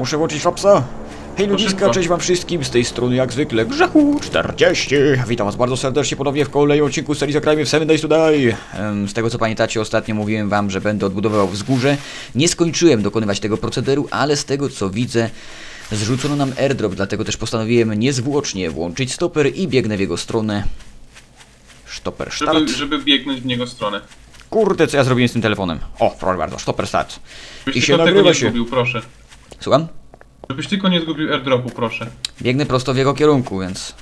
Muszę włączyć Fapsa. Hej ludziska, cześć wam wszystkim, z tej strony jak zwykle Grzechu 40. Witam was bardzo serdecznie ponownie w kolejnym odcinku serii Zakrajmy w Seven Days to Die. Em, Z tego co pamiętacie, ostatnio mówiłem wam, że będę odbudowywał wzgórze. Nie skończyłem dokonywać tego procederu, ale z tego co widzę, zrzucono nam airdrop, dlatego też postanowiłem niezwłocznie włączyć stoper i biegnę w jego stronę. Stoper start. Żeby, żeby biegnąć w niego stronę. Kurde, co ja zrobiłem z tym telefonem. O, proszę bardzo, stoper start. Żebyś I się nagrywa się. zgubił, proszę. Słucham? Żebyś tylko nie zgubił airdropu, proszę. Biegnę prosto w jego kierunku, więc...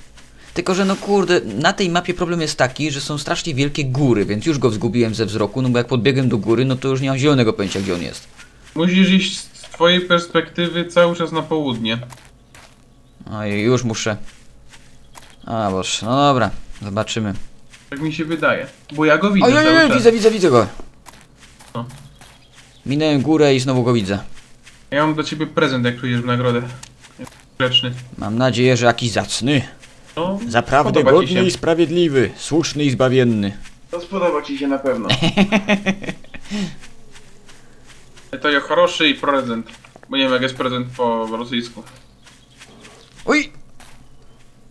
Tylko, że no kurde, na tej mapie problem jest taki, że są strasznie wielkie góry, więc już go zgubiłem ze wzroku, no bo jak podbiegłem do góry, no to już nie mam zielonego pojęcia, gdzie on jest. Musisz iść z twojej perspektywy cały czas na południe. I już muszę... A, boż, no dobra, zobaczymy. Tak mi się wydaje. Bo ja go widzę Oj, cały oj, oj, czas. widzę, widzę, widzę go. No. Minąłem górę i znowu go widzę. Ja mam dla ciebie prezent, jak przyjdziesz w nagrodę. Grzeczny. Mam nadzieję, że jakiś zacny. No, Zaprawdę spodoba ci godny się. i sprawiedliwy, słuszny i zbawienny. To spodoba ci się na pewno. to ja хороший prezent. Bo nie wiem jak jest prezent po rosyjsku. Oj!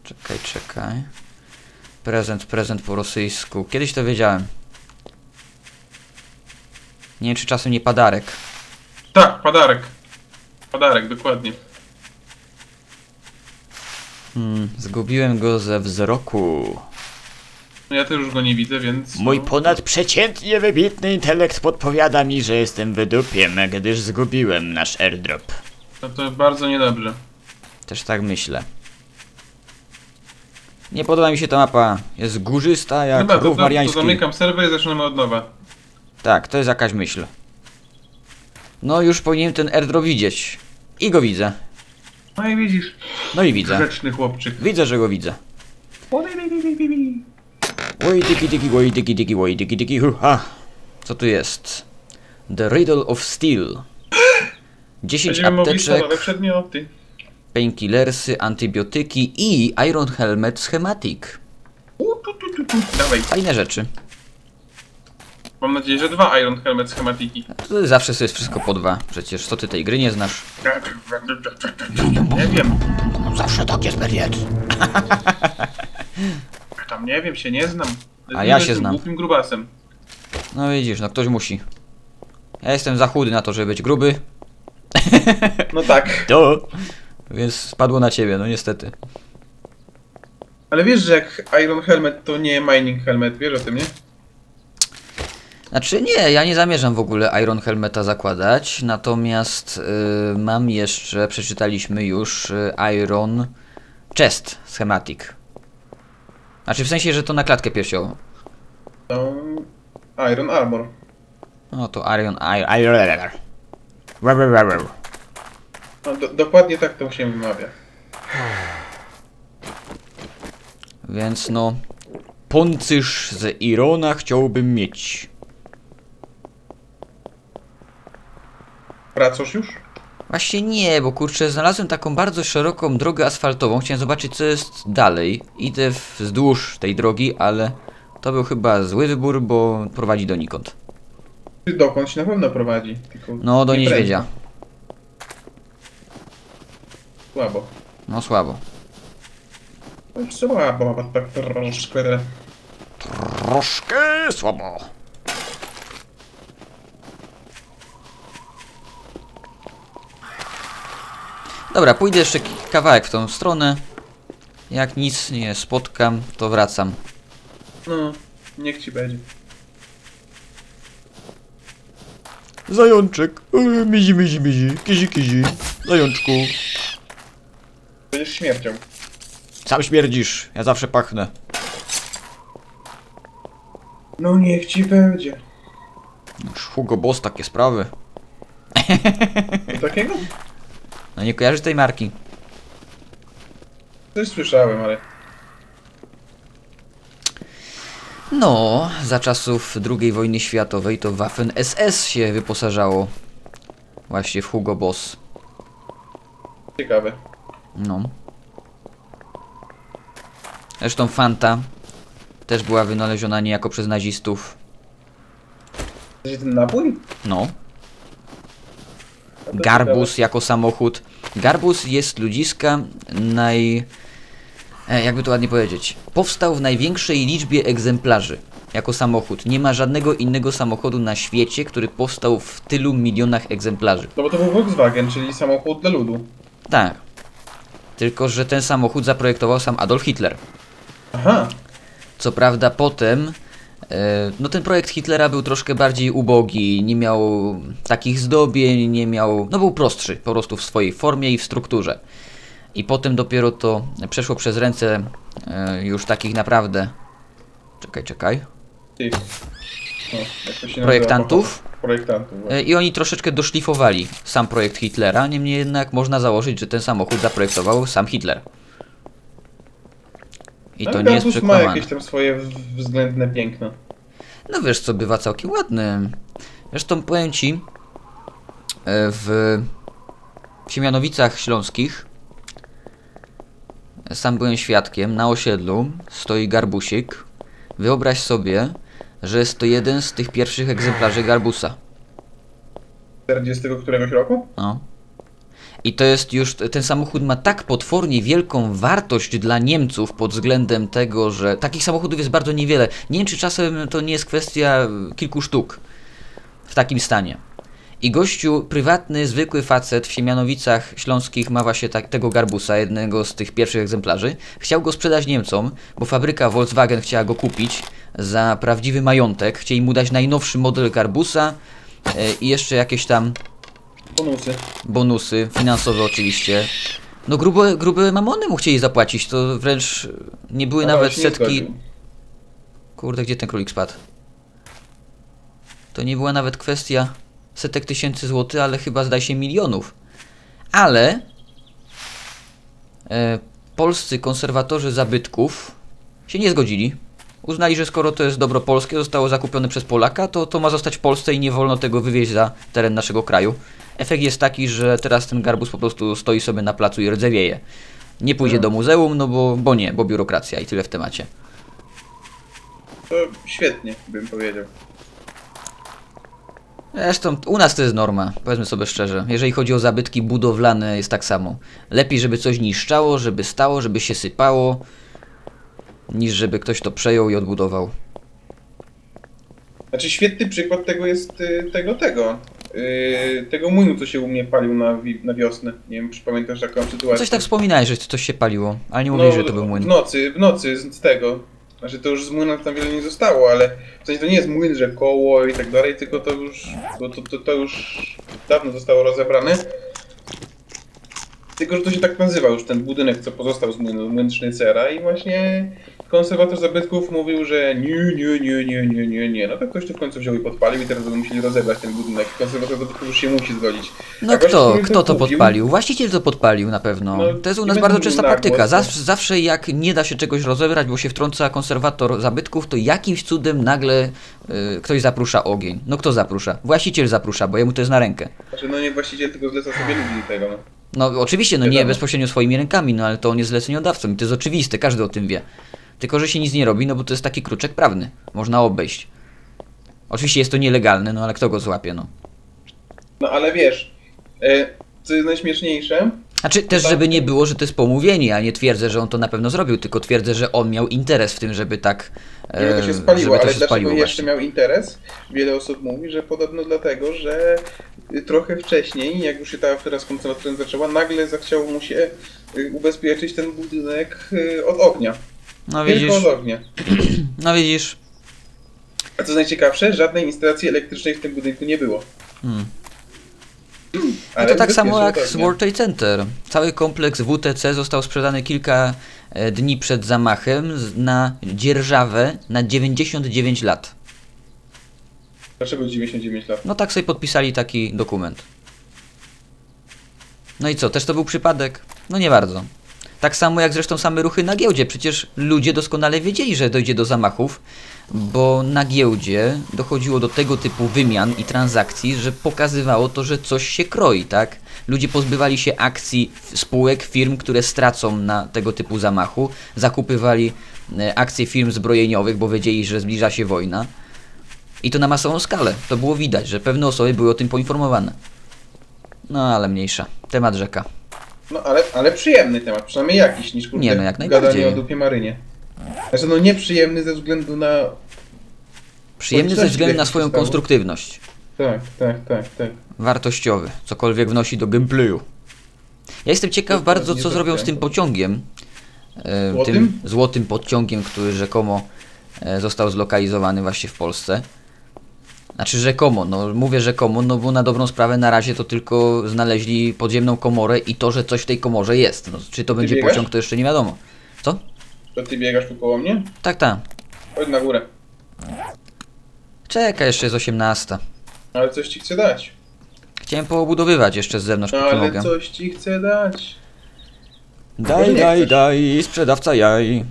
Czekaj, czekaj. Prezent, prezent po rosyjsku. Kiedyś to wiedziałem. Nie wiem, czy czasem nie padarek. Tak, padarek. Padarek, dokładnie. Hmm, zgubiłem go ze wzroku. No ja też już go nie widzę, więc... Mój no, ponadprzeciętnie wybitny intelekt podpowiada mi, że jestem wydupiem, gdyż zgubiłem nasz airdrop. No to bardzo niedobrze. Też tak myślę. Nie podoba mi się ta mapa. Jest górzysta jak Chyba to, rów to, to mariański. zamykam serwer i zaczynamy od nowa. Tak, to jest jakaś myśl. No już powinienem ten airdrop widzieć. I go widzę. No i widzisz, No i widzę. grzeczny chłopczyk. Widzę, że go widzę. Oj, tiki tiki, oj, tiki tiki, oj, tiki tiki, ha. Co tu jest? The Riddle of Steel. 10 Będziemy mogli stalowe apteczek, przedmioty. painkillersy, antybiotyki i Iron Helmet Schematic. U, tu, tu, tu, tu. Dawaj. Fajne rzeczy. Mam nadzieję, że dwa Iron Helmet schematiki. To zawsze sobie jest wszystko po dwa. Przecież co ty tej gry nie znasz? Nie wiem. Zawsze tak jest, Beriet. Tam nie wiem, się nie znam. A ja się znam. głupim grubasem. No widzisz, no ktoś musi. Ja jestem za chudy na to, żeby być gruby. No tak. To. Więc spadło na ciebie, no niestety. Ale wiesz, że jak Iron Helmet to nie mining helmet, wiesz o tym, nie? Znaczy nie, ja nie zamierzam w ogóle Iron Helmeta zakładać, natomiast y, mam jeszcze, przeczytaliśmy już y, Iron Chest Schematic. Znaczy w sensie, że to na klatkę piersiową. To Iron Armor. No to Iron Iron Iron. No, do, dokładnie tak to się wymawia. Więc no, poncysz z Irona chciałbym mieć. Wracasz już? Właśnie nie, bo kurczę, znalazłem taką bardzo szeroką drogę asfaltową. Chciałem zobaczyć, co jest dalej. Idę wzdłuż tej drogi, ale to był chyba zły wybór, bo prowadzi donikąd. Dokądś na pewno prowadzi. Tylko No, do nie niedźwiedzia. prędko. Słabo. No słabo. Już słabo, ma tak troszkę. Troszkę słabo. Dobra, pójdę jeszcze kawałek w tą stronę. Jak nic nie spotkam, to wracam. No, niech ci będzie. Zajączek. Mizi, mizi, mizi. Kizi, kizi. Zajączku. Będziesz śmiercią. Sam śmierdzisz. Ja zawsze pachnę. No niech ci będzie. Już Hugo Boss takie sprawy. Co takiego? No nie kojarzysz tej marki. Coś słyszałem, ale... No, za czasów II wojny światowej to Waffen SS się wyposażało. Właśnie w Hugo Boss. Ciekawe. No. Zresztą Fanta też była wynaleziona niejako przez nazistów. Ten napój? No. To Garbus jako samochód. Garbus jest ludziska naj... E, jakby to ładnie powiedzieć. Powstał w największej liczbie egzemplarzy jako samochód. Nie ma żadnego innego samochodu na świecie, który powstał w tylu milionach egzemplarzy. No bo to był Volkswagen, czyli samochód dla ludu. Tak. Tylko, że ten samochód zaprojektował sam Adolf Hitler. Aha. Co prawda potem, no ten projekt Hitlera był troszkę bardziej ubogi, nie miał takich zdobień, nie miał, no był prostszy po prostu w swojej formie i w strukturze. I potem dopiero to przeszło przez ręce e, już takich naprawdę, czekaj, czekaj. No, projektantów. Projektantów. właśnie. E, I oni troszeczkę doszlifowali sam projekt Hitlera, niemniej jednak można założyć, że ten samochód zaprojektował sam Hitler. I to Ale nie jest Garbus ma jakieś tam swoje względne piękno. No wiesz co, bywa całkiem ładny. Zresztą powiem ci, e, w Siemianowicach Śląskich sam byłem świadkiem, na osiedlu stoi garbusik. Wyobraź sobie, że jest to jeden z tych pierwszych egzemplarzy garbusa. 40 któregoś roku? No. I to jest już, ten samochód ma tak potwornie wielką wartość dla Niemców pod względem tego, że takich samochodów jest bardzo niewiele. Nie wiem, czy czasem to nie jest kwestia kilku sztuk w takim stanie. I gościu, prywatny, zwykły facet w Siemianowicach Śląskich ma właśnie tak, tego garbusa, jednego z tych pierwszych egzemplarzy. Chciał go sprzedać Niemcom, bo fabryka Volkswagen chciała go kupić za prawdziwy majątek. Chcieli mu dać najnowszy model garbusa e, i jeszcze jakieś tam Bonusy. bonusy, finansowe oczywiście. No grube, grube mamony mu chcieli zapłacić, to wręcz nie były nawet się nie setki... zgodził. Kurde, gdzie ten królik spadł? To nie była nawet kwestia setek tysięcy złotych, ale chyba zdaje się milionów. Ale e, polscy konserwatorzy zabytków się nie zgodzili. Uznali, że skoro to jest dobro polskie, zostało zakupione przez Polaka, to to ma zostać w Polsce i nie wolno tego wywieźć za teren naszego kraju. Efekt jest taki, że teraz ten garbus po prostu stoi sobie na placu i rdzewieje. Nie pójdzie do muzeum, no bo, bo nie, bo biurokracja i tyle w temacie. To świetnie, bym powiedział. Zresztą u nas to jest norma, powiedzmy sobie szczerze. Jeżeli chodzi o zabytki budowlane, jest tak samo. Lepiej, żeby coś niszczało, żeby stało, żeby się sypało, niż żeby ktoś to przejął i odbudował. Znaczy świetny przykład tego jest y, tego, tego. Y, tego młynu, co się u mnie palił na, wi- na wiosnę. Nie wiem, czy pamiętasz taką sytuację. Coś tak wspominałeś, że coś się paliło, ale nie mówiłeś, że to był W młyn. nocy, w nocy z, z tego. Znaczy to już z młyna tam wiele nie zostało, ale w sensie to nie jest młyn, że koło i tak dalej, tylko to już, to, to, to, to już dawno zostało rozebrane. Tylko, że to się tak nazywa już ten budynek, co pozostał z młynu, młyn Sznycera i właśnie konserwator zabytków mówił, że nie, nie, nie, nie, nie, nie, nie. No to ktoś to w końcu wziął i podpalił i teraz będą musieli rozebrać ten budynek. Konserwator zabytków już się musi zgodzić. No A kto, kto to kupił- podpalił? Właściciel to podpalił na pewno. No, to jest u nas bardzo częsta praktyka. Zawsze, zawsze jak nie da się czegoś rozebrać, bo się wtrąca konserwator zabytków, to jakimś cudem nagle y, ktoś zaprusza ogień. No kto zaprusza? Właściciel zaprusza, bo jemu to jest na rękę. Znaczy, no nie właściciel, tylko zleca sobie ludzi tego. No. No oczywiście, no nie bezpośrednio swoimi rękami, no ale to on jest zleceniodawcą i to jest oczywiste, każdy o tym wie. Tylko, że się nic nie robi, no bo to jest taki kruczek prawny. Można obejść. Oczywiście jest to nielegalne, no ale kto go złapie, no. No ale wiesz, e, co jest najśmieszniejsze, Znaczy też, żeby nie było, że to jest pomówienie, a nie twierdzę, że on to na pewno zrobił, tylko twierdzę, że on miał interes w tym, żeby tak. żeby to e, się spaliło, żeby to ale się dlaczego spaliło jeszcze właśnie. miał interes? Wiele osób mówi, że podobno dlatego, że y, trochę wcześniej, jak już się ta afera z konserwatorem zaczęła, nagle zachciało mu się y, ubezpieczyć ten budynek y, od ognia. No Tylko widzisz, od ognia. no widzisz. A co najciekawsze, żadnej instalacji elektrycznej w tym budynku nie było. Hmm. No to tak samo jak z. World Trade Center. Cały kompleks WTC został sprzedany kilka e, dni przed zamachem na dzierżawę na 99 lat. Dlaczego 99 lat? No tak sobie podpisali taki dokument. No i co, też to był przypadek? No nie bardzo. Tak samo jak zresztą same ruchy na giełdzie. Przecież ludzie doskonale wiedzieli, że dojdzie do zamachów, bo na giełdzie dochodziło do tego typu wymian i transakcji, że pokazywało to, że coś się kroi, tak? Ludzie pozbywali się akcji spółek, firm, które stracą na tego typu zamachu, zakupywali e, akcje firm zbrojeniowych, bo wiedzieli, że zbliża się wojna. I to na masową skalę. To było widać, że pewne osoby były o tym poinformowane. No ale mniejsza. Temat rzeka. No ale, ale przyjemny temat, przynajmniej jakiś, niż kurde Nie, no jak najbardziej. gadanie o dupie Marynie. Znaczy no nieprzyjemny ze względu na... Przyjemny ze Okoliczności, względu jakie na się swoją stało. konstruktywność. Tak, tak, tak, tak. Wartościowy. Cokolwiek wnosi do gameplayu. Ja jestem ciekaw Dokładnie bardzo, co tak zrobią z chciałem tym pociągiem. E, Złotym? Tym złotym podciągiem, który rzekomo e, został zlokalizowany właśnie w Polsce. Znaczy rzekomo, no mówię rzekomo, no bo na dobrą sprawę na razie to tylko znaleźli podziemną komorę i to, że coś w tej komorze jest. No, czy to będzie biegasz? pociąg, to jeszcze nie wiadomo. Co? To ty biegasz tu koło mnie? Tak, tak. Chodź na górę. Czekaj, jeszcze jest 18. Ale coś ci chcę dać. Chciałem poobudowywać jeszcze z zewnątrz, No póki ale mogę. coś ci chcę dać. Daj, Może nie daj, chcesz? daj, sprzedawca jaj.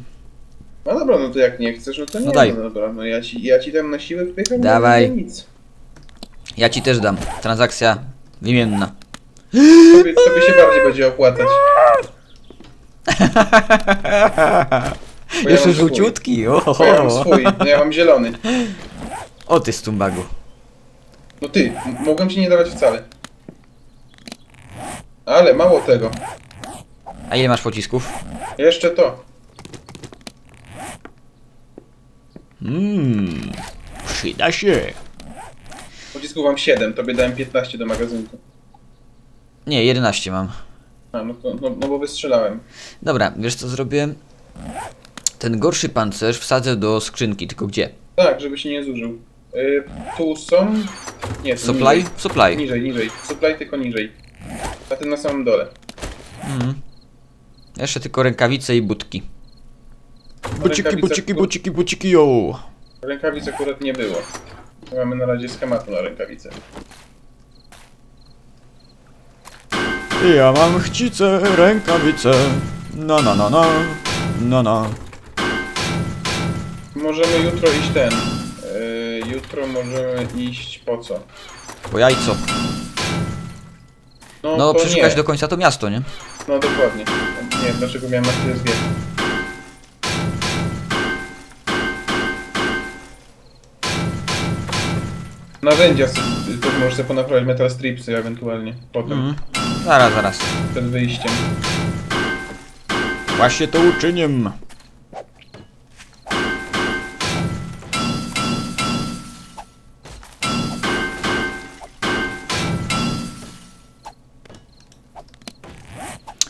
No dobra, no to jak nie chcesz, no to nie. No daj. No dobra, no ja ci, ja ci tam na siłę wpycham, Dawaj. no nie nic. Ja ci też dam. Transakcja wymienna. Tobie, tobie się bardziej będzie opłacać. Bo ja Jeszcze mam swój. żółciutki. O, Bo ja mam swój, no ja mam zielony. o ty stumbagu. No ty, m- mogłem ci nie dawać wcale. Ale mało tego. A ile masz pocisków? Jeszcze to. Mmm, przyda się. Pocisków mam 7, tobie dałem 15 do magazynku. Nie, 11 mam. A, no, to, no, no bo wystrzelałem. Dobra, wiesz co zrobię? Ten gorszy pancerz wsadzę do skrzynki, tylko gdzie? Tak, żeby się nie zużył. Y, tu są... Nie, tu supply? Niżej. Supply. niżej, niżej. Supply tylko niżej. A ten na samym dole. Mhm. Jeszcze tylko rękawice i budki. Buciki, Rękawice buciki, ku- buciki, buciki, yo. Rękawic akurat nie było. Mamy na razie schematu na rękawice. Ja mam chcicę, rękawice. No, no, no, no. No, no. Możemy jutro iść ten. Y, jutro możemy iść po co? Po jajco. No, No, to przeszukać nie. do końca to miasto, nie? No dokładnie. Nie wiem dlaczego miałem na tyle zwiedzę. Narzędzia też możesz sobie ponaprawiać metal stripsy ewentualnie potem, Mhm. Zaraz, zaraz. przed wyjściem. Właśnie to uczynię.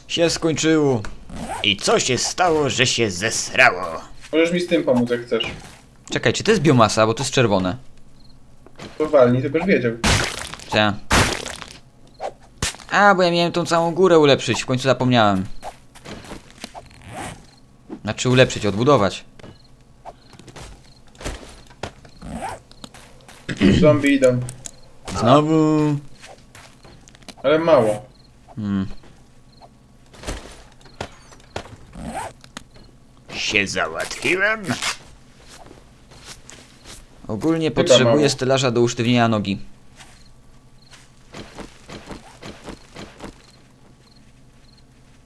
Się skończyło. I co się stało, że się zesrało? Możesz mi z tym pomóc jak chcesz. Czekaj, czy to jest biomasa, bo to jest czerwone. To walnij, to już wiedział. Cia. A, bo ja miałem tą całą górę ulepszyć, w końcu zapomniałem. Znaczy ulepszyć, odbudować. Zombie idą. Znowu. Ale mało. Hmm. się załatwiłem? Ogólnie Chyba potrzebuję mało. stelaża do usztywnienia nogi.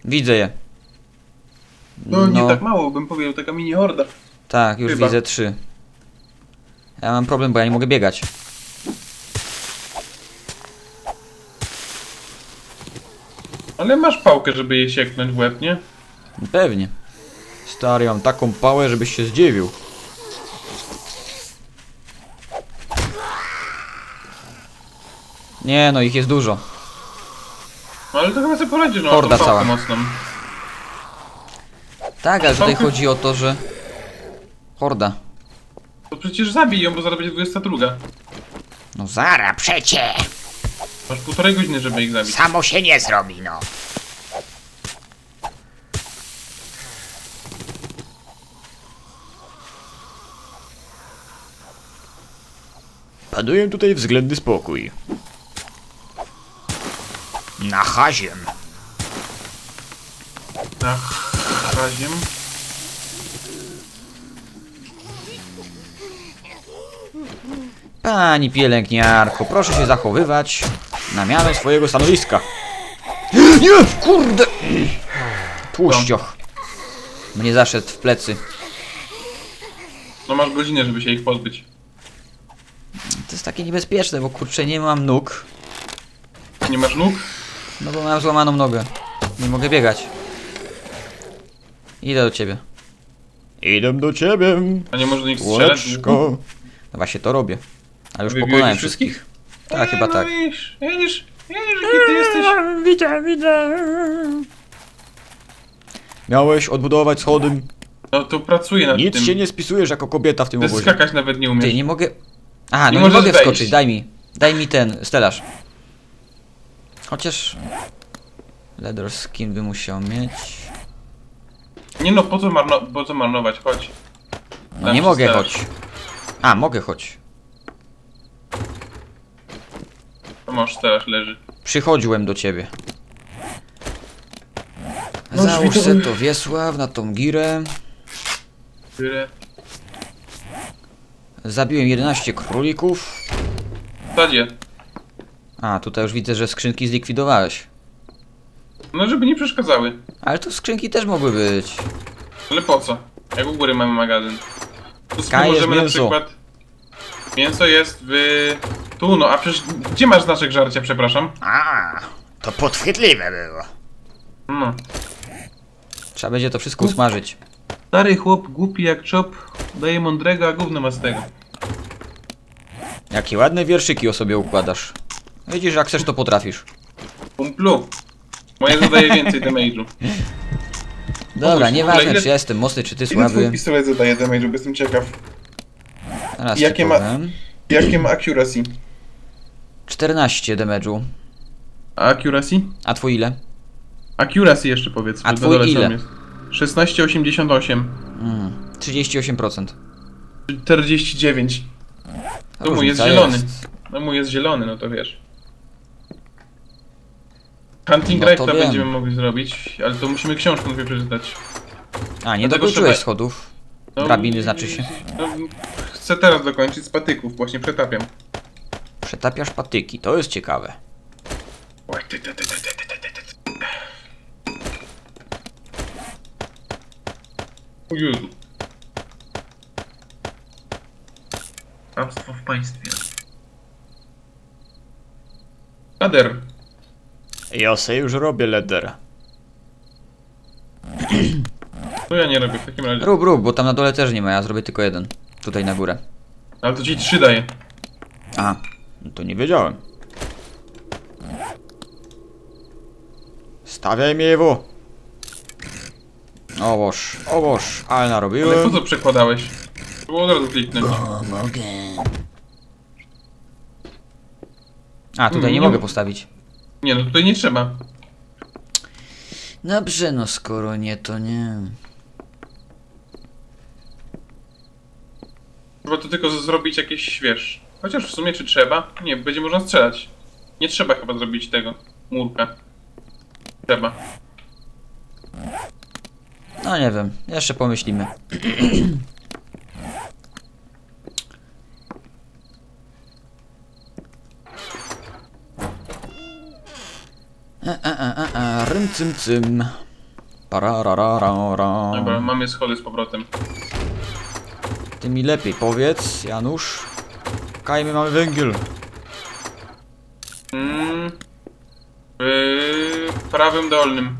Widzę je. No, nie tak mało, bym powiedział, taka mini horda. Tak, już Chyba. widzę trzy. Ja mam problem, bo ja nie mogę biegać. Ale masz pałkę, żeby je sieknąć w łeb, nie? Pewnie. Stary, mam taką pałę, żebyś się zdziwił. Nie no, ich jest dużo. No, ale to chyba sobie poradzisz, no, Horda tą cała. mocną. Tak, ale tutaj chodzi o to, że... Horda. To przecież zabij ją, bo zaraz będzie 22. No za... Zara przecie! Masz półtorej godziny, żeby ich zabić. Samo się nie zrobi, no. Panuje tutaj względny spokój. Na chaziem. Ach, raziem. Pani pielęgniarko, proszę się zachowywać na miarę swojego stanowiska. Nie, kurde! Tłuścioch. Mnie zaszedł w plecy. No masz godzinę, żeby się ich pozbyć. To jest takie niebezpieczne, bo kurczę nie mam nóg. Nie masz nóg? No bo mam złamaną nogę. Nie mogę biegać. Idę do ciebie. Idę do ciebie. A nie może do nich strzelać? Łeczko. No właśnie to robię. Ale już Wybiłeś pokonałem wszystkich? wszystkich. Tak, chyba no tak. Widzisz, widzisz, widzisz, jaki ty jesteś. Widzę, widzę. Miałeś odbudować schody. No to pracuję nad Nic tym. się nie spisujesz jako kobieta w tym Ty obozie. skakać nawet nie umiesz. Ty, nie mogę... Aha, Nie no nie możesz mogę wejść. wskoczyć, daj mi. Daj mi ten, stelaż. Chociaż... Leather skin by musiał mieć... Nie no, po co, marno po co marnować, chodź. No nie mogę stelaż. choć. A, mogę choć. To masz teraz leży. Przychodziłem do ciebie. No, Załóż drzwi to se to Wiesław na tą girę. Tyle. Zabiłem 11 królików. W zasadzie. A, tutaj już widzę, że skrzynki zlikwidowałeś. No żeby nie przeszkadzały. Ale tu skrzynki też mogły być. Ale po co? Jak u góry mamy magazyn. Tu sobie możemy na mięso. przykład... Mięso jest w... Tu no, a przecież... Gdzie masz znaczek żarcia, przepraszam? A, to podchwytliwe było. No. Trzeba będzie to wszystko usmażyć. Stary chłop, głupi jak czop, daje mądrego, a gówno ma z tego. Jakie ładne wierszyki o sobie układasz. Widzisz, jak chcesz, to potrafisz. Pumplu. Moje zadaje więcej damage'u. Dobra, Pomóż, nieważne, ile- czy ja jestem mocny, czy ty Ile twój słaby. pistolet zadaje damage'u, bo jestem ciekaw. Teraz Jakie ma- powiem. Jakie ma accuracy? 14 damage'u. A accuracy? A twój ile? Accuracy jeszcze powiedz. A bo twój na dole ile? jest. 16,88. Mm, 38%. 49. To mój jest Różnica zielony. No mój jest zielony, no to wiesz. Hunting No to wiem. będziemy mogli zrobić, ale to musimy książkę najpierw przeczytać. A, nie Dlatego dokończyłeś trzeba- schodów. No, Drabiny znaczy się. No, chcę teraz dokończyć z patyków, właśnie przetapiam. Przetapiasz patyki, to jest ciekawe. Oj, ty, ty, ty, ty, ty, ty, ty, ty, ty. O Jezu. Abstwo w państwie. Kader. Ja se już robię leder. To ja nie robię w takim razie. Rób, rób, bo tam na dole też nie ma, ja zrobię tylko jeden. Tutaj na górę. Ale to ci trzy daje. Aha, no to nie wiedziałem. Stawiaj mi Ewo. Oboż, oboż, ale Ale po narobiłem. co przekładałeś? Było od razu kliknąć. mogę. A, tutaj nie nie mogę mów. postawić. Nie no, tutaj nie trzeba. Dobrze, no skoro nie, to nie. Trzeba to tylko z- zrobić jakieś, wiesz... Chociaż w sumie czy trzeba? Nie, będzie można strzelać. Nie trzeba chyba zrobić tego. Murka. Trzeba. No nie wiem, jeszcze pomyślimy. E, e, e, rym cym cym. Parararara. Dobra, mamy schody z powrotem. Ty mi lepiej powiedz, Janusz. Kaj, my mamy węgiel. Mm, w prawym dolnym.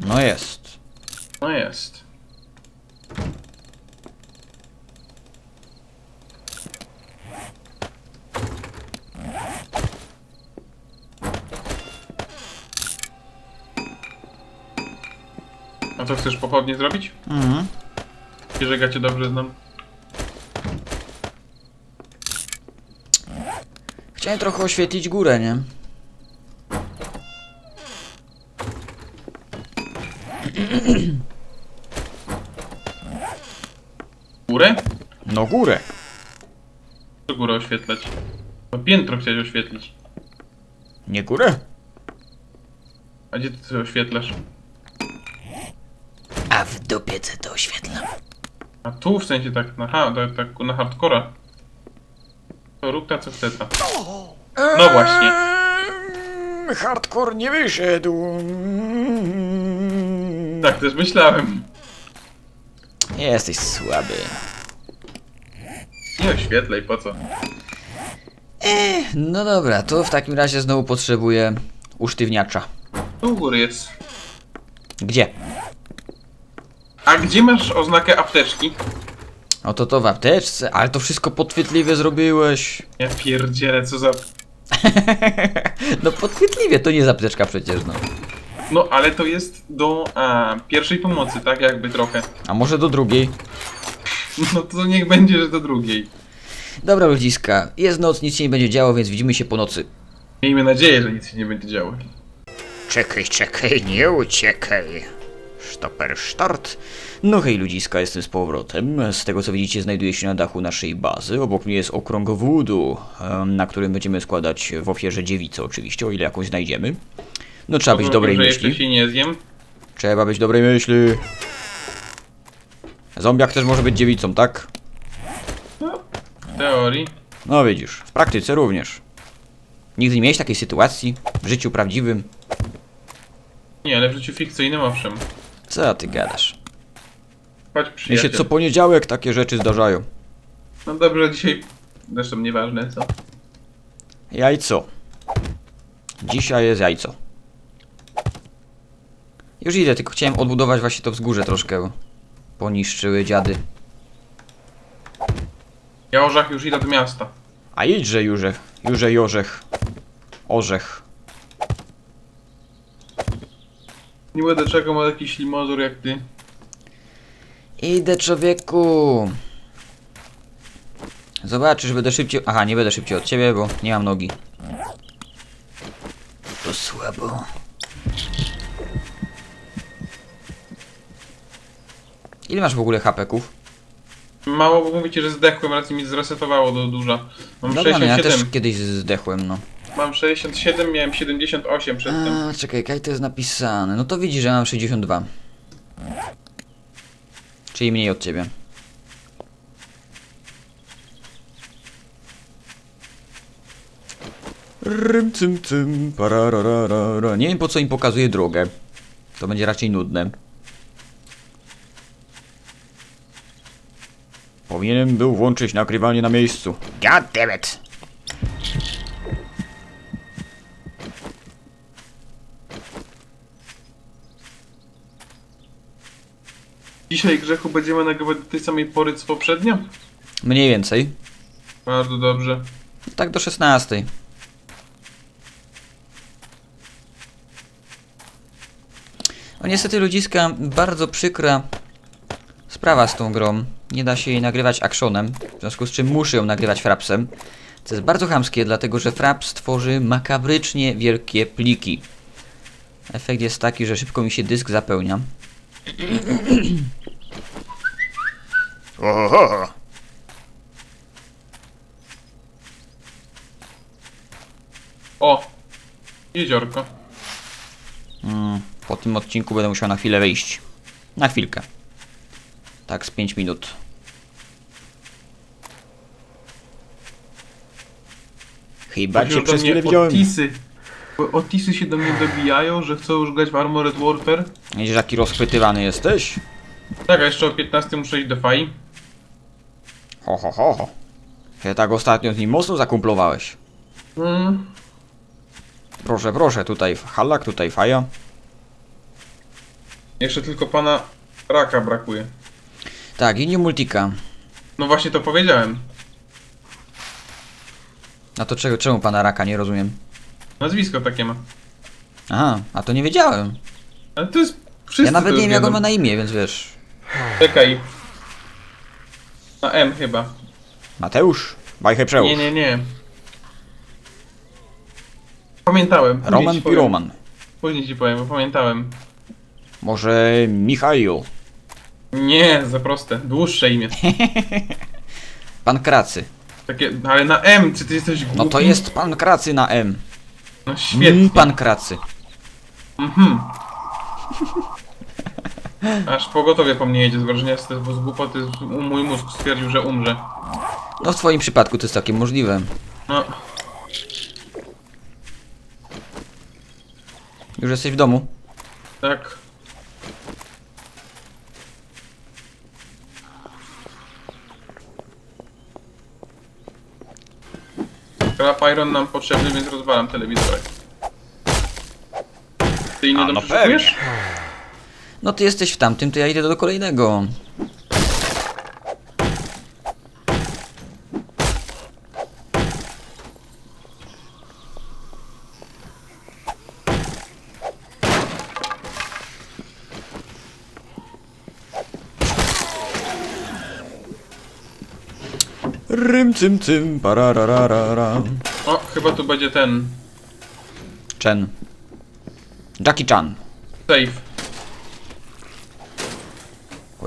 No jest. No jest. Co chcesz pochodnie zrobić? Mhm. Jeżeli ja cię dobrze znam. Chciałem trochę oświetlić górę, nie? Górę? No górę. Co górę oświetlać? No piętro chciałeś oświetlić. Nie górę? A gdzie ty to oświetlasz? Co to oświetlam. A tu w sensie tak na, ha, tak, tak na hardcora. To rób ta co chce ta. No właśnie. Eee, Hardcore nie wyszedł. Tak też myślałem. Jesteś słaby. Nie oświetlej, po co? No dobra, to w takim razie znowu potrzebuję usztywniacza. Tu u góry jest. Gdzie? A gdzie masz oznakę apteczki? Oto to w apteczce, ale to wszystko podchwytliwie zrobiłeś. Ja pierdzielę, co za... No podchwytliwie, to nie jest apteczka przecież, no. No, ale to jest do a, pierwszej pomocy, tak jakby trochę. A może do drugiej? No to niech będzie, że do drugiej. Dobra ludziska, jest noc, nic się nie będzie działo, więc widzimy się po nocy. Miejmy nadzieję, że nic się nie będzie działo. Czekaj, czekaj, nie uciekaj. Stoper start. No hej ludziska, jestem z powrotem. Z tego co widzicie znajduję się na dachu naszej bazy. Obok mnie jest okrąg em, na którym będziemy składać w ofierze dziewicę oczywiście, o ile jakąś znajdziemy. No trzeba być dobrej że myśli. jeszcze się nie zjem. Trzeba być dobrej myśli. Zombiak też może być dziewicą, tak? No, w teorii. No widzisz, w praktyce również. Nigdy nie miałeś takiej sytuacji w życiu prawdziwym? Nie, ale w życiu fikcyjnym owszem. Co ty gadasz? Chodź Mi się przyjaciel. co poniedziałek takie rzeczy zdarzają. No dobrze, dzisiaj... Zresztą nieważne, co? Jajco. Dzisiaj jest jajco. Już idę, tylko chciałem odbudować właśnie to wzgórze troszkę, bo poniszczyły dziady. Ja już idę do miasta. A idźże, Jurzech. Jurze Jorzech. Orzech. Nie będę czekał na jakiś limozor jak ty. Idę, człowieku. Zobaczysz, będę szybciej... Aha, nie będę szybciej od ciebie, bo nie mam nogi. To słabo. Ile masz w ogóle hapeków? Mało, bo mówicie, że zdechłem, raczej mi zresetowało do duża. Mam Dobra, no ja 67. też kiedyś zdechłem, no. Mam 67, miałem 78 przedtem. A, czekaj, jak to jest napisane? No to widzisz, że mam 62. Czyli mniej od ciebie. Rym, cym, cym, parararara. Nie wiem po co im pokazuję drogę. To będzie raczej nudne. Powinienem był włączyć nagrywanie na miejscu. God damn it. Dzisiaj grzechu będziemy nagrywać do tej samej pory co poprzednio? Mniej więcej. Bardzo dobrze. Tak do 16. No niestety ludziska, bardzo przykra sprawa z tą grą. Nie da się jej nagrywać actionem, w związku z czym muszę ją nagrywać frapsem. Co jest bardzo chamskie, dlatego że fraps tworzy makabrycznie wielkie pliki. Efekt jest taki, że szybko mi się dysk zapełnia. Oho. O! Jeziorko. Mm, po tym odcinku będę musiał na chwilę wyjść. Na chwilkę. Tak z 5 minut. Chyba cię do przez mnie chwilę widziałem. Otisy. Bo Otisy się do mnie dobijają, że chcą już grać w Armored Warfare. Widzisz jaki rozchwytywany jesteś? Tak, a jeszcze o 15 muszę iść do fai. Ho ho ho ho. Się tak ostatnio z nim mocno zakumplowałeś. Mm. Proszę, proszę, tutaj halak, tutaj faja. Jeszcze tylko pana Raka brakuje. Tak, i nie multika. No właśnie to powiedziałem. A to czego, czemu pana raka, nie rozumiem. Nazwisko takie ma. Aha, a to nie wiedziałem. Ale to jest wszyscy ja nawet to nie wiem jak on wiedzą. ma na imię, więc wiesz. Czekaj. Na M chyba. Mateusz? Bajchę przełóż. Nie, nie, nie. Pamiętałem. Później Roman ci powiem. Piroman. Później ci powiem, bo pamiętałem. Może Michail. Nie, za proste. Dłuższe imię. Pan Kracy. Takie, ale na M, czy ty jesteś głupi? No to jest pan Kracy na M. No świetnie. Mm, pan Kracy. Mhm. Aż pogotowie po mnie jedzie z wrażenia, jest z głupoty mój mózg stwierdził, że umrze. No w twoim przypadku to jest całkiem możliwe. No, Już jesteś w domu? tak. Scrap Iron nam potrzebny, więc rozwalam telewizorek. Ty inny A, dom no przeszukujesz? No ty jesteś w tamtym, to ja idę do kolejnego. Rym cym cym parararara. O, chyba tu będzie ten Chen. Jackie Chan. safe.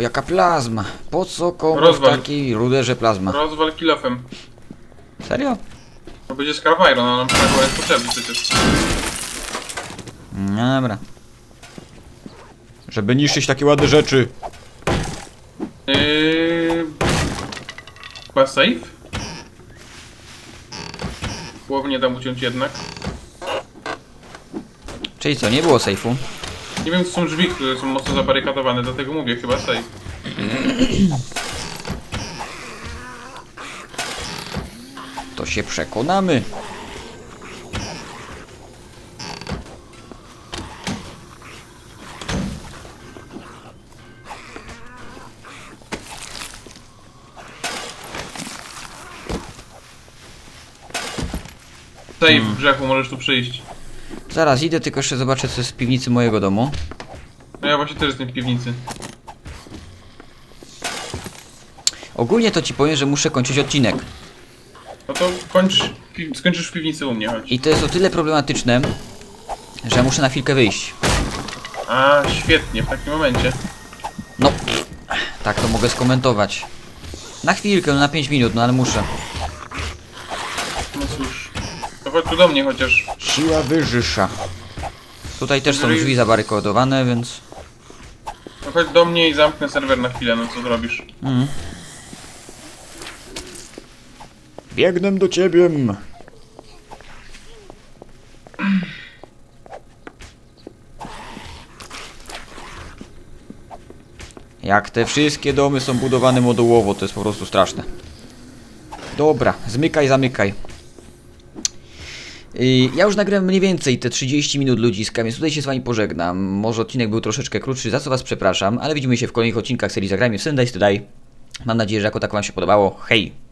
Jaka plazma. Po co komu Rozwal. taki ruderze plazma? Rozwal kilofem. Serio? To będzie Scarf Iron, a nam przynajmniej jest potrzebny przecież. No Dobra. Żeby niszczyć takie ładne rzeczy. Yy... Chyba safe? Głowy nie dam uciąć jednak. Czyli co, nie było sejfu? Nie wiem, to są drzwi, które są mocno zabarykadowane, dlatego mówię, chyba safe. To się przekonamy. Safe w grzechu, możesz tu przyjść. Zaraz idę, tylko jeszcze zobaczę co jest w piwnicy mojego domu. No ja właśnie też jestem w piwnicy. Ogólnie to ci powiem, że muszę kończyć odcinek. No to kończ, pi- skończysz w piwnicy u mnie, chodź. I to jest o tyle problematyczne, że muszę na chwilkę wyjść. A, świetnie, w takim momencie. No, tak to mogę skomentować. Na chwilkę, no na 5 minut, no ale muszę. No cóż. To chodź tu do mnie chociaż. Siła wyżysza. Tutaj też są drzwi zabarykodowane, więc... No chodź do mnie i zamknę serwer na chwilę, no co zrobisz? Mm. Biegnę do ciebie. Jak te wszystkie domy są budowane modułowo, to jest po prostu straszne. Dobra, zmykaj, zamykaj. Ja już nagrałem mniej więcej te 30 minut ludziska, więc tutaj się z wami pożegnam. Może odcinek był troszeczkę krótszy, za co was przepraszam, ale widzimy się w kolejnych odcinkach serii Zagrajmy w Sundays Today. Mam nadzieję, że jako tak wam się podobało. Hej!